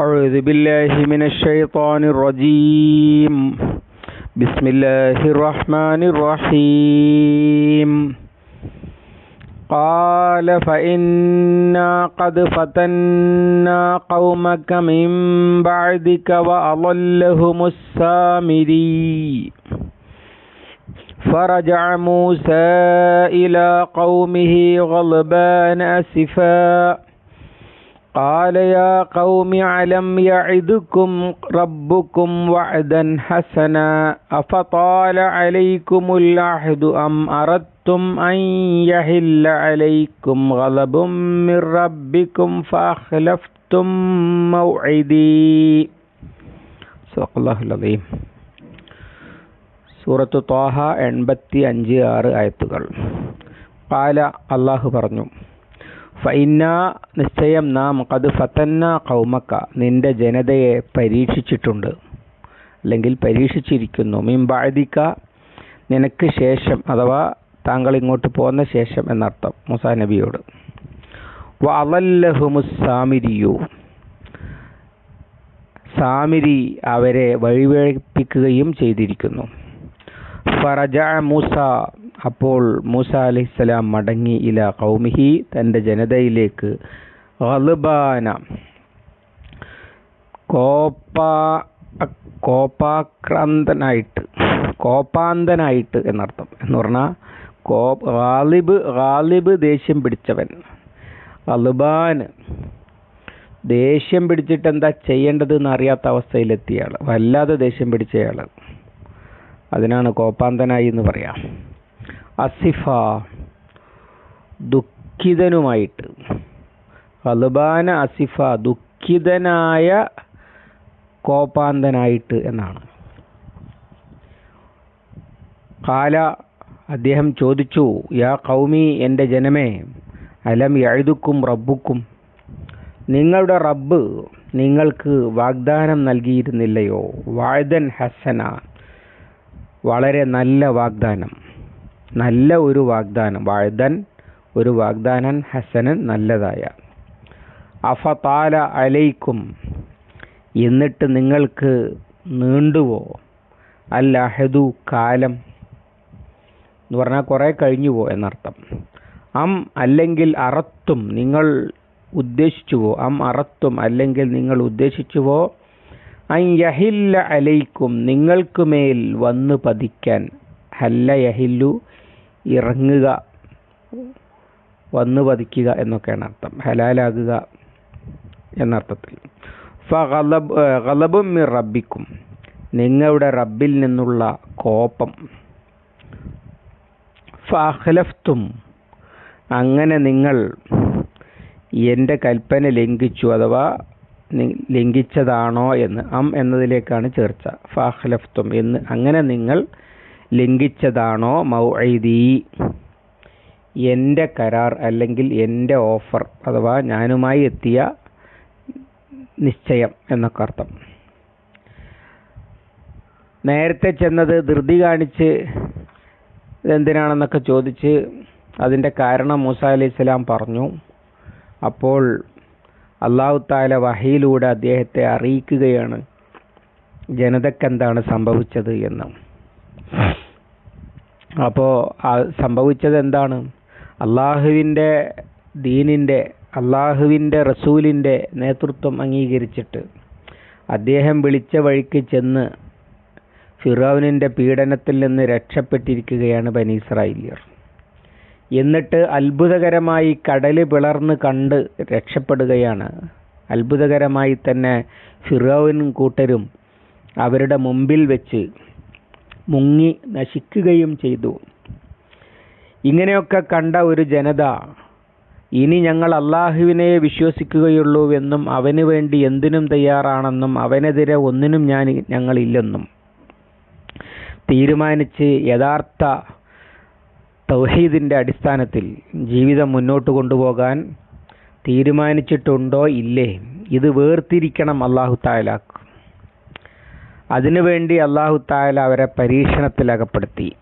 أعوذ بالله من الشيطان الرجيم. بسم الله الرحمن الرحيم. قال فإنا قد فتنا قومك من بعدك وأضلهم السامري. فرجع موسى إلى قومه غضبان أسفا. قال يا قوم ألم يعدكم ربكم وعدا حسنا أفطال عليكم العهد أم أردتم أن يحل عليكم غضب من ربكم فأخلفتم موعدي صدق الله العظيم സൂറത്ത് ത്വാഹ എൺപത്തി അഞ്ച് ആറ് ആയത്തുകൾ കാല അള്ളാഹു പറഞ്ഞു ഫൈന നിശ്ചയം നാം കത് ഫത്തന്ന കൗമക്ക നിന്റെ ജനതയെ പരീക്ഷിച്ചിട്ടുണ്ട്. അല്ലെങ്കിൽ പരീക്ഷിച്ചിരിക്കുന്നു. മിംബാദിക്ക നിനക്ക് ശേഷം അഥവാ താങ്കൾ ഇങ്ങോട്ട് പോന്ന ശേഷം എന്നർത്ഥം മുസാ നബിയോട്. വലല്ലഹുമുസാമിരിയു സാമിരി അവരെ വഴിവഴിപ്പിക്കുകയും ചെയ്തിരിക്കുന്നു. ഫറജ മൂസ അപ്പോൾ മൂസ അലൈഹിസ്സലാം മടങ്ങി ഇല കൗമിഹി തന്റെ ജനതയിലേക്ക്. ഗളുബാന കോപ്പാ കോപ്പാക്രാന്തനായിട്ട്. കോപ്പാന്തനായിട്ട് എന്നർത്ഥം. എന്ന് പറഞ്ഞാൽ കോ ഗാലിബ് ഗാലിബ് ദേഷ്യം പിടിച്ചവൻ. അലുബാൻ ദേഷ്യം പിടിച്ചിട്ട് എന്താ ചെയ്യേണ്ടത് എന്നറിയാത്ത അവസ്ഥയിലെത്തിയ ആൾ വല്ലാതെ ദേഷ്യം പിടിച്ചയാൾ അതിനാണ് കോപ്പാന്തനായി എന്ന് പറയാം. അസിഫ ദുഃഖിതനുമായിട്ട്. അലുബാന അസിഫ ദുഃഖിതനായ കോപാന്തനായിട്ട് എന്നാണ്. കാല അദ്ദേഹം ചോദിച്ചു യാ കൗമി എന്റെ ജനമേ അലം എഴുതുക്കും റബ്ബുക്കും? നിങ്ങളുടെ റബ്ബ് നിങ്ങൾക്ക് വാഗ്ദാനം നൽകിയിരുന്നില്ലയോ? വാഴ്ദൻ ഹസന. വളരെ നല്ല വാഗ്ദാനം. നല്ല ഒരു വാഗ്ദാനം വാഴ്ദൻ ഒരു വാഗ്ദാനൻ ഹസനൻ നല്ലതായ. അഫതാല അലൈക്കും എന്നിട്ട് നിങ്ങൾക്ക് നീണ്ടുവോ? അൽ അഹദു കാലം. എന്ന് പറഞ്ഞാൽ കുറേ കഴിഞ്ഞുവോ എന്നർത്ഥം. അം അല്ലെങ്കിൽ അറത്തും നിങ്ങൾ ഉദ്ദേശിച്ചുവോ? അം അറത്തും അല്ലെങ്കിൽ നിങ്ങൾ ഉദ്ദേശിച്ചുവോ? അയ്യഹില്ല യഹില്ല അലൈക്കും നിങ്ങൾക്ക് മേൽ വന്ന് പതിക്കാൻ. ഹല്ല യഹില്ലു ഇറങ്ങുക വന്ന് പതിക്കുക എന്നൊക്കെയാണ് അർത്ഥം. ഹലാലാകുക എന്നർത്ഥത്തിൽ. ഫലബും മിർ റബ്ബിക്കും. നിങ്ങളുടെ റബ്ബിൽ നിന്നുള്ള കോപം. ഫഹലഫ്തും അങ്ങനെ നിങ്ങൾ എന്റെ കൽപ്പന ലംഘിച്ചു അഥവാ ലംഘിച്ചതാണോ എന്ന് അം എന്നതിലേക്കാണ് ചേർച്ച. ഫാഹ്ലഫ്തും എന്ന്. അങ്ങനെ നിങ്ങൾ ലംഘിച്ചതാണോ മൗഐദി എന്റെ കരാർ അല്ലെങ്കിൽ എന്റെ ഓഫർ അഥവാ ഞാനുമായി എത്തിയ നിശ്ചയം എന്നൊക്കെ അർത്ഥം. നേരത്തെ ചെന്നത് ധൃതി കാണിച്ച് എന്തിനാണെന്നൊക്കെ ചോദിച്ച് അതിന്റെ കാരണം മൂസ അലി സ്വലാം പറഞ്ഞു. അപ്പോൾ അള്ളാഹു താല വഹയിലൂടെ അദ്ദേഹത്തെ അറിയിക്കുകയാണ്. ജനതക്കെന്താണ് സംഭവിച്ചത് എന്ന്. അപ്പോൾ സംഭവിച്ചത് എന്താണ്? അള്ളാഹുവിന്റെ ദീനിന്റെ അള്ളാഹുവിന്റെ റസൂലിന്റെ നേതൃത്വം അംഗീകരിച്ചിട്ട് അദ്ദേഹം വിളിച്ച വഴിക്ക് ചെന്ന് ഫിറോവിനിന്റെ പീഡനത്തിൽ നിന്ന് രക്ഷപ്പെട്ടിരിക്കുകയാണ് ബനീസ്രായില്യർ എന്നിട്ട് അത്ഭുതകരമായി കടൽ പിളർന്ന് കണ്ട് രക്ഷപ്പെടുകയാണ്. അത്ഭുതകരമായി തന്നെ ഫിറോവിനും കൂട്ടരും അവരുടെ മുമ്പിൽ വെച്ച് മുങ്ങി നശിക്കുകയും ചെയ്തു. ഇങ്ങനെയൊക്കെ കണ്ട ഒരു ജനത ഇനി ഞങ്ങൾ അള്ളാഹുവിനെ വിശ്വസിക്കുകയുള്ളൂ എന്നും അവന് വേണ്ടി എന്തിനും തയ്യാറാണെന്നും അവനെതിരെ ഒന്നിനും ഞാൻ ഞങ്ങളില്ലെന്നും. തീരുമാനിച്ച് യഥാർത്ഥ തൗഹീദിന്റെ അടിസ്ഥാനത്തിൽ ജീവിതം മുന്നോട്ട് കൊണ്ടുപോകാൻ തീരുമാനിച്ചിട്ടുണ്ടോ ഇല്ലേ? ഇത് വേർതിരിക്കണം അള്ളാഹു താലാക്ക് അതിനുവേണ്ടി അള്ളാഹു താല അവരെ പരീക്ഷണത്തിലകപ്പെടുത്തി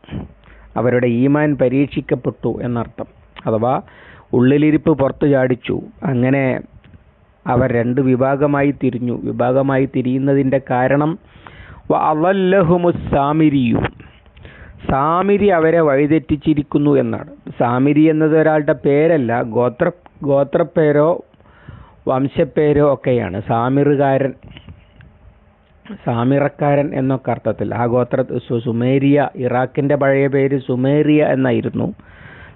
അവരുടെ ഈമാൻ പരീക്ഷിക്കപ്പെട്ടു എന്നർത്ഥം. അഥവാ ഉള്ളിലിരിപ്പ് പുറത്തു ചാടിച്ചു. അങ്ങനെ അവർ രണ്ട് വിഭാഗമായി തിരിഞ്ഞു. വിഭാഗമായി തിരിയുന്നതിന്റെ കാരണം സാമിരിയു. സാമിരി അവരെ വഴിതെറ്റിച്ചിരിക്കുന്നു എന്നാണ്. സാമിരി എന്നത് ഒരാളുടെ പേരല്ല ഗോത്ര ഗോത്രപ്പേരോ വംശപ്പേരോ ഒക്കെയാണ്. സാമിറുകാരൻ. സാമിറക്കാരൻ എന്നൊക്കെ അർത്ഥത്തിൽ. ആ ഗോത്ര സുമേരിയ ഇറാഖിന്റെ പഴയ പേര് സുമേറിയ എന്നായിരുന്നു.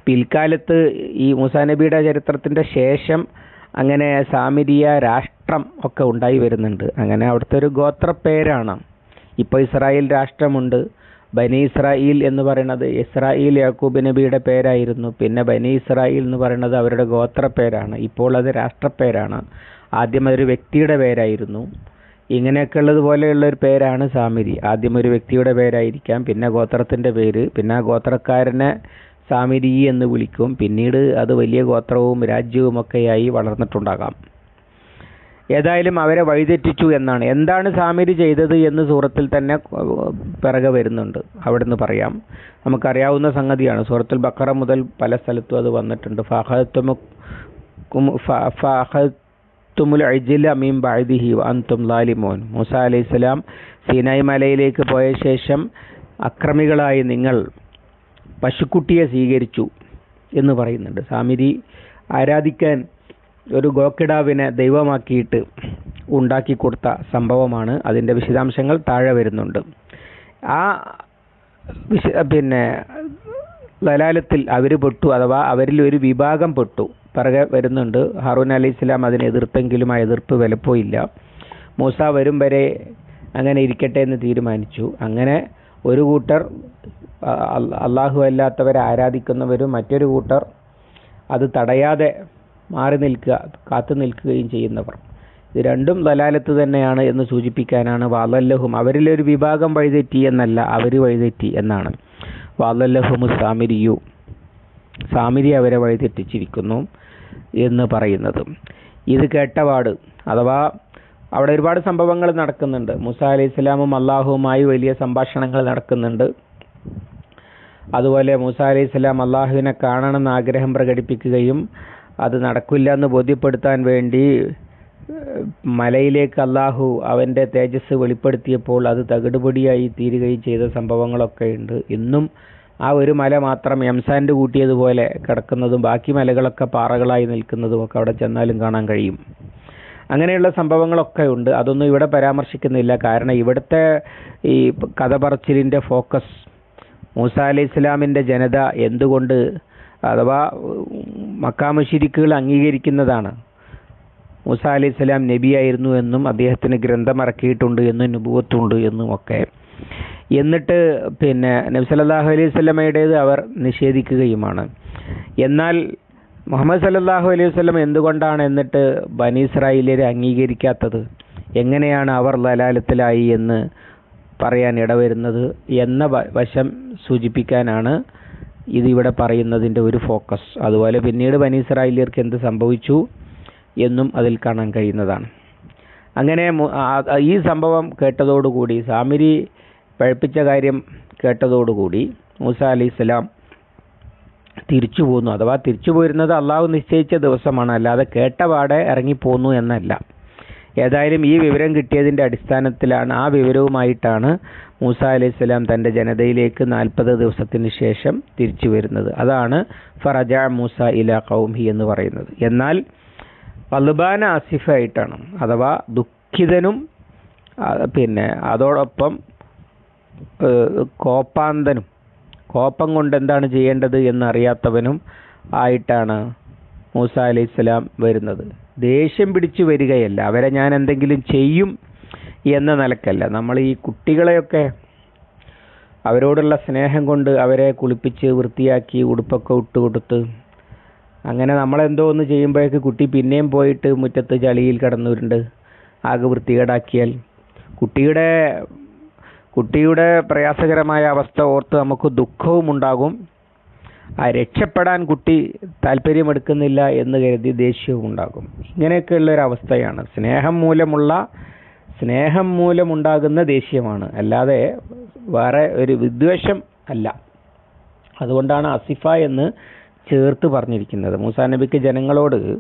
പിൽക്കാലത്ത് ഈ മുസാനബിയുടെ ചരിത്രത്തിന്റെ ശേഷം അങ്ങനെ സാമിരിയ രാഷ്ട്രം ഒക്കെ ഉണ്ടായി വരുന്നുണ്ട്. അങ്ങനെ അവിടുത്തെ ഒരു ഗോത്രപ്പേരാണ്. ഇപ്പോൾ ഇസ്രായേൽ രാഷ്ട്രമുണ്ട്. ബനി ഇസ്രായേൽ എന്ന് പറയുന്നത് ഇസ്രായേൽ യാക്കൂബ് നബിയുടെ പേരായിരുന്നു. പിന്നെ ബനി ഇസ്രായേൽ എന്ന് പറയുന്നത് അവരുടെ ഗോത്രപ്പേരാണ്. ഇപ്പോൾ അത് രാഷ്ട്രപ്പേരാണ്. ആദ്യം അതൊരു വ്യക്തിയുടെ പേരായിരുന്നു. ഇങ്ങനെയൊക്കെ ഉള്ളത് പോലെയുള്ള ഒരു പേരാണ് സാമിരി. ആദ്യം ഒരു വ്യക്തിയുടെ പേരായിരിക്കാം പിന്നെ ഗോത്രത്തിന്റെ പേര് പിന്നെ ആ ഗോത്രക്കാരനെ സാമിരി എന്ന് വിളിക്കും. പിന്നീട് അത് വലിയ ഗോത്രവും രാജ്യവും ഒക്കെയായി വളർന്നിട്ടുണ്ടാകാം. ഏതായാലും അവരെ വഴിതെറ്റിച്ചു എന്നാണ്. എന്താണ് സാമിരി ചെയ്തത് എന്ന് സൂറത്തിൽ തന്നെ പിറകെ വരുന്നുണ്ട്. അവിടെ നിന്ന് പറയാം. നമുക്കറിയാവുന്ന സംഗതിയാണ്. സൂറത്തിൽ ബക്കറ മുതൽ പല സ്ഥലത്തും അത് വന്നിട്ടുണ്ട്. ഫഹത്തുമുൽ അജിൽ അന്തും ലാലിമോൻ. മൂസ അലൈഹി സീനായി മലയിലേക്ക് പോയ ശേഷം അക്രമികളായി നിങ്ങൾ പശുക്കുട്ടിയെ സ്വീകരിച്ചു എന്ന് പറയുന്നുണ്ട്. സാമിരി ആരാധിക്കാൻ ഒരു ഗോക്കിടാവിനെ ദൈവമാക്കിയിട്ട് ഉണ്ടാക്കി കൊടുത്ത സംഭവമാണ്. അതിന്റെ വിശദാംശങ്ങൾ താഴെ വരുന്നുണ്ട്. ആ വിശ പിന്നെ ലലാലത്തിൽ അവർ പെട്ടു അഥവാ അവരിൽ ഒരു വിഭാഗം പെട്ടു. പിറകെ വരുന്നുണ്ട്. ഹാറൂൻ അലി ഇസ്ലാം അതിനെ എതിർത്തെങ്കിലും ആ എതിർപ്പ് വിലപ്പോയില്ല. മൂസ വരും വരെ അങ്ങനെ ഇരിക്കട്ടെ എന്ന് തീരുമാനിച്ചു. അങ്ങനെ ഒരു കൂട്ടർ അള്ളാഹു അല്ലാത്തവരെ ആരാധിക്കുന്നവരും മറ്റൊരു കൂട്ടർ അത് തടയാതെ മാറി നിൽക്കുക കാത്തു നിൽക്കുകയും ചെയ്യുന്നവർ. ഇത് രണ്ടും ദലാലത്ത് തന്നെയാണ് എന്ന് സൂചിപ്പിക്കാനാണ് വാലല്ലഹും അവരിലൊരു വിഭാഗം വഴിതെറ്റി എന്നല്ല അവർ വഴിതെറ്റി എന്നാണ്. വാലല്ലഹും സാമിരിയു. സാമിരി അവരെ വഴിതെറ്റിച്ചിരിക്കുന്നു. എന്ന് പറയുന്നത്. ഇത് കേട്ടപാട് അഥവാ അവിടെ ഒരുപാട് സംഭവങ്ങൾ നടക്കുന്നുണ്ട്. മുസ അലൈഹി ഇസ്ലാമും അള്ളാഹുവുമായി വലിയ സംഭാഷണങ്ങൾ നടക്കുന്നുണ്ട്. അതുപോലെ മൂസ അലൈഹി സ്വലാം അള്ളാഹുവിനെ കാണണമെന്ന് ആഗ്രഹം പ്രകടിപ്പിക്കുകയും അത് നടക്കില്ല എന്ന് ബോധ്യപ്പെടുത്താൻ വേണ്ടി മലയിലേക്ക് അള്ളാഹു അവന്റെ തേജസ് വെളിപ്പെടുത്തിയപ്പോൾ അത് തകിടുപൊടിയായി തീരുകയും ചെയ്ത സംഭവങ്ങളൊക്കെ ഉണ്ട്. ഇന്നും ആ ഒരു മല മാത്രം എംസാൻഡ് കൂട്ടിയതുപോലെ കിടക്കുന്നതും ബാക്കി മലകളൊക്കെ പാറകളായി നിൽക്കുന്നതും ഒക്കെ അവിടെ ചെന്നാലും കാണാൻ കഴിയും. അങ്ങനെയുള്ള സംഭവങ്ങളൊക്കെ ഉണ്ട്. അതൊന്നും ഇവിടെ പരാമർശിക്കുന്നില്ല. കാരണം ഇവിടുത്തെ ഈ കഥ പറച്ചിലിന്റെ ഫോക്കസ് മൂസ അലി ഇസ്ലാമിന്റെ ജനത എന്തുകൊണ്ട് അഥവാ മക്കാമുഷിരിക്കുകൾ അംഗീകരിക്കുന്നതാണ്? മൂസ അലൈഹി സ്വലാം നബിയായിരുന്നു എന്നും അദ്ദേഹത്തിന് ഗ്രന്ഥം ഇറക്കിയിട്ടുണ്ട് എന്നും നുപുവത്തുണ്ട് എന്നും ഒക്കെ. എന്നിട്ട് പിന്നെ നബി സല്ലല്ലാഹു അലൈഹി സ്വലമയുടേത് അവർ നിഷേധിക്കുകയുമാണ്. എന്നാൽ മുഹമ്മദ് സല്ലല്ലാഹു അലൈഹി വസല്ലം എന്തുകൊണ്ടാണ് എന്നിട്ട് ബനി ഇസ്രായേലിയരെ അംഗീകരിക്കാത്തത്? എങ്ങനെയാണ് അവർ ലലാലത്തിലായി എന്ന് പറയാൻ ഇടവരുന്നത് എന്ന വശം സൂചിപ്പിക്കാനാണ് ഇതിവിടെ പറയുന്നതിന്റെ ഒരു ഫോക്കസ്. അതുപോലെ പിന്നീട് ബനി ഇസ്രായേലിയർക്ക് എന്ത് സംഭവിച്ചു എന്നും അതിൽ കാണാൻ കഴിയുന്നതാണ്. അങ്ങനെ ഈ സംഭവം കേട്ടതോടുകൂടി സാമിരി പഴപ്പിച്ച കാര്യം കേട്ടതോടുകൂടി മൂസ അലൈഹി സ്വലാം തിരിച്ചു പോന്നു. അഥവാ തിരിച്ചു പോരുന്നത് അള്ളാഹു നിശ്ചയിച്ച ദിവസമാണ്. അല്ലാതെ കേട്ടപാടെ ഇറങ്ങിപ്പോന്നു എന്നല്ല. ഏതായാലും ഈ വിവരം കിട്ടിയതിന്റെ അടിസ്ഥാനത്തിലാണ് ആ വിവരവുമായിട്ടാണ് മൂസ അലൈഹി സ്വലാം തന്റെ ജനതയിലേക്ക് നാൽപ്പത് ദിവസത്തിന് ശേഷം തിരിച്ചു വരുന്നത്. അതാണ് ഫറജ മൂസ ഇല കൗംഹി എന്ന് പറയുന്നത്. എന്നാൽ വലുബാന ആസിഫായിട്ടാണ്. അഥവാ ദുഃഖിതനും പിന്നെ അതോടൊപ്പം കോപ്പാന്തനും കോപ്പം കൊണ്ട് എന്താണ് ചെയ്യേണ്ടത് എന്നറിയാത്തവനും ആയിട്ടാണ് മൂസ അലി സ്വലാം വരുന്നത്. ദേഷ്യം പിടിച്ചു വരികയല്ല. അവരെ ഞാൻ എന്തെങ്കിലും ചെയ്യും എന്ന നിലക്കല്ല. നമ്മൾ ഈ കുട്ടികളെയൊക്കെ അവരോടുള്ള സ്നേഹം കൊണ്ട് അവരെ കുളിപ്പിച്ച് വൃത്തിയാക്കി ഉടുപ്പൊക്കെ ഇട്ട് കൊടുത്ത് അങ്ങനെ നമ്മളെന്തോ ഒന്ന് ചെയ്യുമ്പോഴേക്ക് കുട്ടി പിന്നെയും പോയിട്ട് മുറ്റത്ത് ചളിയിൽ കിടന്നുരുണ്ട്. ആകെ വൃത്തികേടാക്കിയാൽ കുട്ടിയുടെ കുട്ടിയുടെ പ്രയാസകരമായ അവസ്ഥ ഓർത്ത് നമുക്ക് ദുഃഖവും ഉണ്ടാകും. ആ രക്ഷപ്പെടാൻ കുട്ടി താല്പര്യമെടുക്കുന്നില്ല എന്ന് കരുതി ദേഷ്യവും ഉണ്ടാകും. ഇങ്ങനെയൊക്കെയുള്ള ഒരു അവസ്ഥയാണ്. സ്നേഹം മൂലമുള്ള സ്നേഹം മൂലമുണ്ടാകുന്ന ദേഷ്യമാണ്. അല്ലാതെ വേറെ ഒരു വിദ്വേഷം അല്ല. അതുകൊണ്ടാണ് അസിഫ എന്ന് ചേർത്ത് പറഞ്ഞിരിക്കുന്നത്. മൂസാ നബിക്ക് ജനങ്ങളോട്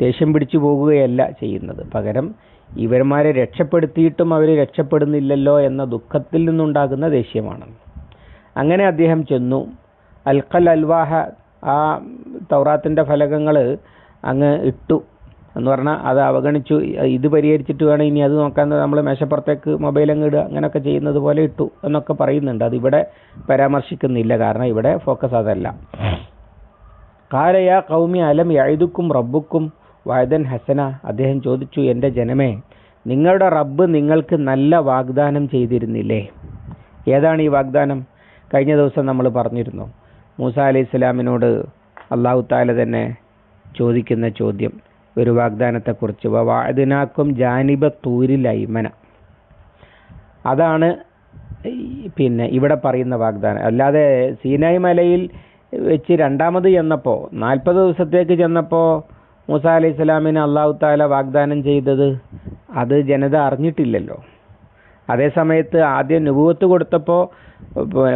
ദേഷ്യം പിടിച്ചു പോകുകയല്ല ചെയ്യുന്നത്. പകരം ഇവന്മാരെ രക്ഷപ്പെടുത്തിയിട്ടും അവർ രക്ഷപ്പെടുന്നില്ലല്ലോ എന്ന ദുഃഖത്തിൽ നിന്നുണ്ടാകുന്ന ദേഷ്യമാണ്. അങ്ങനെ അദ്ദേഹം ചെന്നു. അൽഖൽ അൽവാഹ ആ തൗറാത്തിന്റെ ഫലകങ്ങൾ അങ്ങ് ഇട്ടു എന്ന് പറഞ്ഞാൽ അത് അവഗണിച്ചു. ഇത് പരിഹരിച്ചിട്ട് വേണം ഇനി അത് നോക്കാൻ. നമ്മൾ മേശപ്പുറത്തേക്ക് മൊബൈൽ അങ്ങ് ഇടുക അങ്ങനെയൊക്കെ ചെയ്യുന്നത് പോലെ ഇട്ടു എന്നൊക്കെ പറയുന്നുണ്ട്. അതിവിടെ പരാമർശിക്കുന്നില്ല. കാരണം ഇവിടെ ഫോക്കസ് അതല്ല. കാലയ കൗമി അലം യഴുതുക്കും റബ്ബുക്കും വയദൻ ഹസന അദ്ദേഹം ചോദിച്ചു എന്റെ ജനമേ നിങ്ങളുടെ റബ്ബ് നിങ്ങൾക്ക് നല്ല വാഗ്ദാനം ചെയ്തിരുന്നില്ലേ? ഏതാണ് ഈ വാഗ്ദാനം? കഴിഞ്ഞ ദിവസം നമ്മൾ പറഞ്ഞിരുന്നു. മൂസ അലി ഇസ്ലാമിനോട് അള്ളാഹു താല തന്നെ ചോദിക്കുന്ന ചോദ്യം ഒരു വാഗ്ദാനത്തെക്കുറിച്ച്. വാദിനാക്കും ജാനിബ തൂരിൽ അയ്മന അതാണ് പിന്നെ ഇവിടെ പറയുന്ന വാഗ്ദാനം. അല്ലാതെ സീനായ് മലയിൽ വെച്ച് രണ്ടാമത് ചെന്നപ്പോൾ നാൽപ്പത് ദിവസത്തേക്ക് ചെന്നപ്പോൾ മൂസ അലൈഹി സ്വലാമിന് അള്ളാഹു താല വാഗ്ദാനം ചെയ്തത് അത് ജനത അറിഞ്ഞിട്ടില്ലല്ലോ. അതേ സമയത്ത് ആദ്യം നുപൂവത്ത് കൊടുത്തപ്പോൾ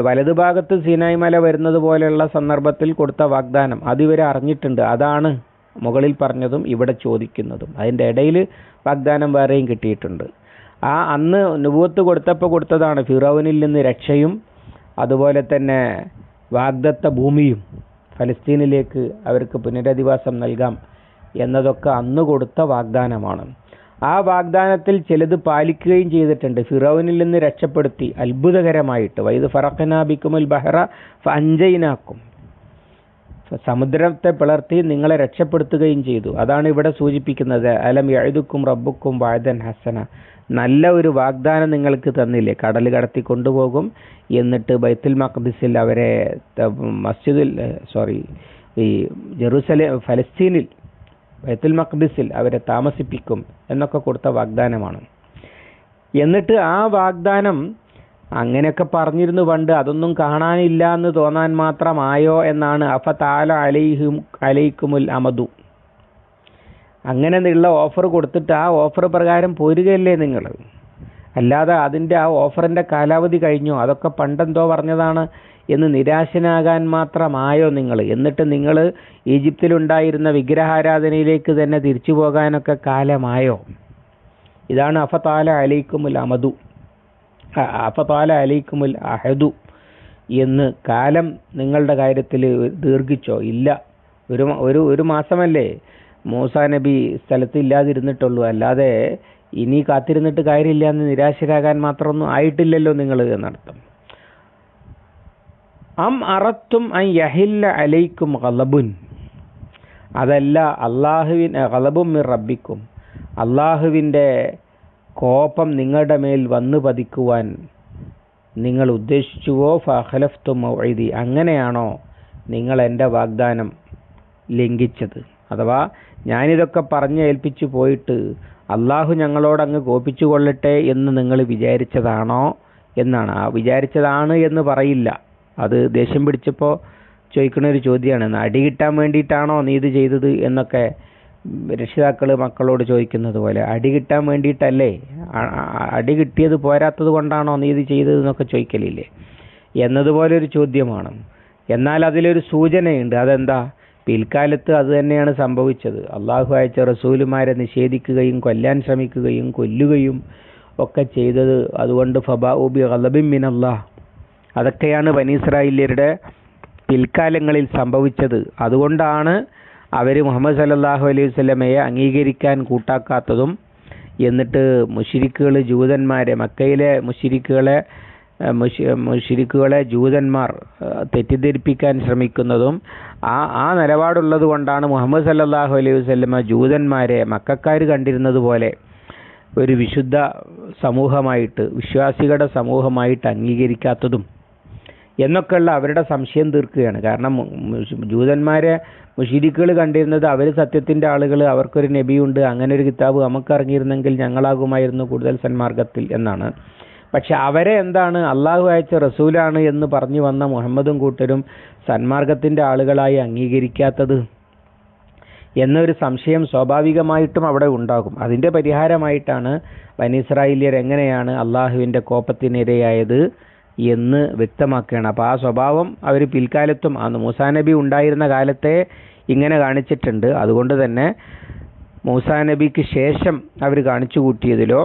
വലതുഭാഗത്ത് സീനായി മല വരുന്നത് പോലെയുള്ള സന്ദർഭത്തിൽ കൊടുത്ത വാഗ്ദാനം അതിവരെ അറിഞ്ഞിട്ടുണ്ട്. അതാണ് മുകളിൽ പറഞ്ഞതും ഇവിടെ ചോദിക്കുന്നതും. അതിന്റെ ഇടയിൽ വാഗ്ദാനം വേറെയും കിട്ടിയിട്ടുണ്ട്. ആ അന്ന് നുപൂവത്ത് കൊടുത്തപ്പോൾ കൊടുത്തതാണ് ഫിറോവിനിൽ നിന്ന് രക്ഷയും അതുപോലെ തന്നെ വാഗ്ദത്ത ഭൂമിയും ഫലസ്തീനിലേക്ക് അവർക്ക് പുനരധിവാസം നൽകാം എന്നതൊക്കെ അന്ന് കൊടുത്ത വാഗ്ദാനമാണ്. ആ വാഗ്ദാനത്തിൽ ചിലത് പാലിക്കുകയും ചെയ്തിട്ടുണ്ട്. ഫിറോവിനിൽ നിന്ന് രക്ഷപ്പെടുത്തി. അത്ഭുതകരമായിട്ട്. വൈദ് ഫറഖനാബിക്കുമുൽ ബഹ്റ ഫഞ്ചൈനാക്കും സമുദ്രത്തെ പിളർത്തി നിങ്ങളെ രക്ഷപ്പെടുത്തുകയും ചെയ്തു. അതാണ് ഇവിടെ സൂചിപ്പിക്കുന്നത്. അലം എഴുതുക്കും റബ്ബുക്കും വാദൻ ഹസന. നല്ല ഒരു വാഗ്ദാനം നിങ്ങൾക്ക് തന്നില്ലേ? കടൽ കടത്തി കൊണ്ടുപോകും. എന്നിട്ട് ബൈത്തുൽ മഖ്ദിസിൽ അവരെ മസ്ജിദിൽ സോറി ഈ ജെറൂസലേം ഫലസ്തീനിൽ ബൈത്തുൽ മഖ്ദിസിൽ അവരെ താമസിപ്പിക്കും എന്നൊക്കെ കൊടുത്ത വാഗ്ദാനമാണ്. എന്നിട്ട് ആ വാഗ്ദാനം അങ്ങനെയൊക്കെ പറഞ്ഞിരുന്നു പണ്ട് അതൊന്നും കാണാനില്ല എന്ന് തോന്നാൻ മാത്രമായോ എന്നാണ് അഫ താല അലൈഹും അലൈക്കുമുൽ അമദു. അങ്ങനെ ഉള്ള ഓഫർ കൊടുത്തിട്ട് ആ ഓഫർ പ്രകാരം പോരുകയല്ലേ നിങ്ങൾ? അല്ലാതെ അതിന്റെ ആ ഓഫറിന്റെ കാലാവധി കഴിഞ്ഞു? അതൊക്കെ പണ്ടെന്തോ പറഞ്ഞതാണ് എന്ന് നിരാശനാകാൻ മാത്രമായോ നിങ്ങൾ? എന്നിട്ട് നിങ്ങൾ ഈജിപ്തിലുണ്ടായിരുന്ന വിഗ്രഹാരാധനയിലേക്ക് തന്നെ തിരിച്ചു പോകാനൊക്കെ കാലമായോ? ഇതാണ് അഫതാല അലൈക്കുമുൽ അമദു. അഫതാല അലൈക്കുമുൽ അഹദു. എന്ന് കാലം നിങ്ങളുടെ കാര്യത്തിൽ ദീർഘിച്ചോ? ഇല്ല. ഒരു ഒരു ഒരു മാസമല്ലേ? മൂസാ നബി സ്ഥലത്ത് ഇല്ലാതിരുന്നിട്ടുള്ളൂ. അല്ലാതെ ഇനി കാത്തിരുന്നിട്ട് കാര്യമില്ല എന്ന് നിരാശരാകാൻ മാത്രമൊന്നും ആയിട്ടില്ലല്ലോ നിങ്ങൾ എന്നർത്ഥം. അം അറത്തും അൻ യഹില്ല അലൈക്കും കളബുൻ അതല്ല അള്ളാഹുവിൻ കളബും മിർ റബ്ബിക്കും. അള്ളാഹുവിന്റെ കോപം നിങ്ങളുടെ മേൽ വന്നു പതിക്കുവാൻ നിങ്ങൾ ഉദ്ദേശിച്ചുവോ? ഫഹലഫ്തു മൗഇദി. അങ്ങനെയാണോ നിങ്ങൾ എന്റെ വാഗ്ദാനം ലംഘിച്ചത്? അഥവാ ഞാനിതൊക്കെ പറഞ്ഞ് ഏൽപ്പിച്ചു പോയിട്ട് അള്ളാഹു ഞങ്ങളോടങ്ങ് കോപ്പിച്ചു കൊള്ളട്ടെ എന്ന് നിങ്ങൾ വിചാരിച്ചതാണോ? എന്നാണ്. ആ വിചാരിച്ചതാണ് എന്ന് പറയില്ല. അത് ദേഷ്യം പിടിച്ചപ്പോൾ ചോദിക്കുന്ന ഒരു ചോദ്യമാണ് അടി കിട്ടാൻ വേണ്ടിയിട്ടാണോ നീ ഇത് ചെയ്തത്? എന്നൊക്കെ രക്ഷിതാക്കൾ മക്കളോട് ചോദിക്കുന്നത് പോലെ അടി കിട്ടാൻ വേണ്ടിയിട്ടല്ലേ? അടി കിട്ടിയത് പോരാത്തത് കൊണ്ടാണോ നീ ഇത് ചെയ്തത്? എന്നൊക്കെ ചോദിക്കലില്ലേ? എന്നതുപോലെ ഒരു ചോദ്യമാണ്. എന്നാൽ അതിലൊരു സൂചനയുണ്ട്. അതെന്താ? പിൽക്കാലത്ത് അത് തന്നെയാണ് സംഭവിച്ചത്. അള്ളാഹു അയച്ച റസൂലുമാരെ നിഷേധിക്കുകയും കൊല്ലാൻ ശ്രമിക്കുകയും കൊല്ലുകയും ഒക്കെ ചെയ്തത് അതുകൊണ്ട് ഫബാ ഉബി ഖലബിൻ മിനല്ലാഹ്. അതൊക്കെയാണ് ബനീസ്രായില്യരുടെ പിൽക്കാലങ്ങളിൽ സംഭവിച്ചത്. അതുകൊണ്ടാണ് അവർ മുഹമ്മദ് സല്ലല്ലാഹു അലൈഹി വസല്ലമയെ അംഗീകരിക്കാൻ കൂട്ടാക്കാത്തതും എന്നിട്ട് മുഷിരിക്കുകൾ ജൂതന്മാരെ മക്കയിലെ മുഷിരിക്കുകളെ മുഷിരിക്കുകളെ ജൂതന്മാർ തെറ്റിദ്ധരിപ്പിക്കാൻ ശ്രമിക്കുന്നതും ആ ആ നിലപാടുള്ളത് കൊണ്ടാണ് മുഹമ്മദ് സല്ലാഹു അലൈഹി വസല്ലമ ജൂതന്മാരെ മക്കാർ കണ്ടിരുന്നത് പോലെ ഒരു വിശുദ്ധ സമൂഹമായിട്ട് വിശ്വാസികളുടെ സമൂഹമായിട്ട് അംഗീകരിക്കാത്തതും എന്നൊക്കെയുള്ള അവരുടെ സംശയം തീർക്കുകയാണ്. കാരണം ജൂതന്മാരെ മുഷിരിക്കുകൾ കണ്ടിരുന്നത് അവർ സത്യത്തിന്റെ ആളുകൾ അവർക്കൊരു നബിയുണ്ട് അങ്ങനെ ഒരു കിതാബ് നമുക്ക് അറിഞ്ഞിരുന്നെങ്കിൽ ഞങ്ങളാകുമായിരുന്നു കൂടുതൽ സന്മാർഗത്തിൽ എന്നാണ്. പക്ഷെ അവരെ എന്താണ് അള്ളാഹു അയച്ച റസൂലാണ് എന്ന് പറഞ്ഞു വന്ന മുഹമ്മദും കൂട്ടരും സന്മാർഗത്തിന്റെ ആളുകളായി അംഗീകരിക്കാത്തത് എന്നൊരു സംശയം സ്വാഭാവികമായിട്ടും അവിടെ ഉണ്ടാകും. അതിന്റെ പരിഹാരമായിട്ടാണ് ബനിസ്രായേലിയർ എങ്ങനെയാണ് അള്ളാഹുവിന്റെ കോപത്തിനിരയായത് എന്ന് വ്യക്തമാക്കുകയാണ്. അപ്പോൾ ആ സ്വഭാവം അവർ പിൽക്കാലത്തും അന്ന് മൂസാ നബി ഉണ്ടായിരുന്ന കാലത്തെ ഇങ്ങനെ കാണിച്ചിട്ടുണ്ട്. അതുകൊണ്ട് തന്നെ മൂസാ നബിക്ക് ശേഷം അവർ കാണിച്ചു കൂട്ടിയതിലോ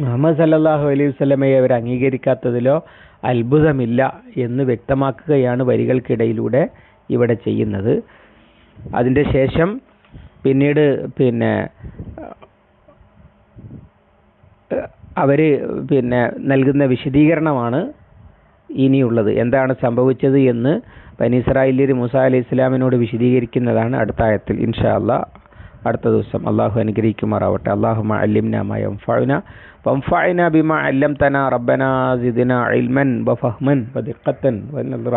മുഹമ്മദ് സല്ലാഹു അലൈഹി വസ്ലമയെ അവർ അംഗീകരിക്കാത്തതിലോ അത്ഭുതമില്ല എന്ന് വ്യക്തമാക്കുകയാണ് വരികൾക്കിടയിലൂടെ ഇവിടെ ചെയ്യുന്നത്. അതിന്റെ ശേഷം പിന്നീട് പിന്നെ അവർ പിന്നെ നൽകുന്ന വിശദീകരണമാണ് ഇനിയുള്ളത്. എന്താണ് സംഭവിച്ചത് എന്ന് പനീസ്രായില്യർ മുസ അലി ഇസ്ലാമിനോട് വിശദീകരിക്കുന്നതാണ് അടുത്ത ആയത്തിൽ. ഇൻഷാ അല്ല അടുത്ത ദിവസം അള്ളാഹു അനുഗ്രഹിക്കുമാറാവട്ടെ. അള്ളാഹു അല്ലിംന മയംഫഅന വംഫഅന ബിമ അല്ലംതന. റബ്ബന സിദ്ന ഇൽമൻ വഫഹ്മൻ വദിഖത്തൻ വനദ്റ